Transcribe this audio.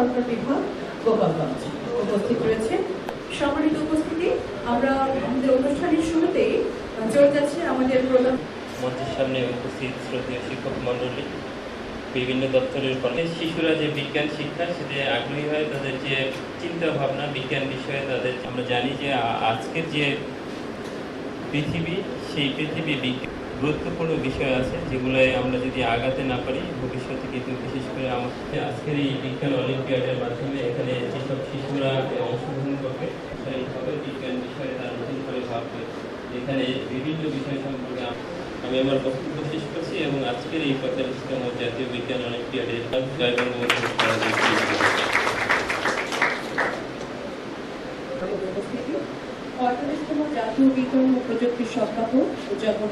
সরকার বিভাগ গোপালগঞ্জ উপস্থিত রয়েছে। সম্মানিত উপস্থিতি, আমরা আমাদের অনুষ্ঠানের শুরুতেই চলে যাচ্ছে আমাদের প্রধান মঞ্চের সামনে উপস্থিত শিক্ষক বিভিন্ন দপ্তরের কলেজ শিশুরা যে বিজ্ঞান শিক্ষা সেতে আগ্রহী হয়, তাদের যে চিন্তা ভাবনা, বিজ্ঞান বিষয়ে তাদের আমরা জানি যে আজকের যে পৃথিবী, সেই পৃথিবী বিজ্ঞান গুরুত্বপূর্ণ বিষয় আছে যেগুলোয় আমরা যদি আগাতে না পারি, ভবিষ্যতে কিন্তু বিশেষ করে আমাদের আজকের এই বিজ্ঞান অলিম্পিয়াডের মাধ্যমে এখানে যেসব শিশুরা অংশগ্রহণ করবে সকল বিজ্ঞান বিষয়ে তারা নতুন করে ভাববে। এখানে বিভিন্ন বিষয় সম্পর্কে আমি আমার বক্তব্য শেষ করছি এবং আজকের এই পঁয়তাল্লিশতম জাতীয় বিজ্ঞান উপস্থিতি পঁয়তাল্লিশতম জাতীয় বিজ্ঞান ও প্রযুক্তি সপ্তাহ উদযাপন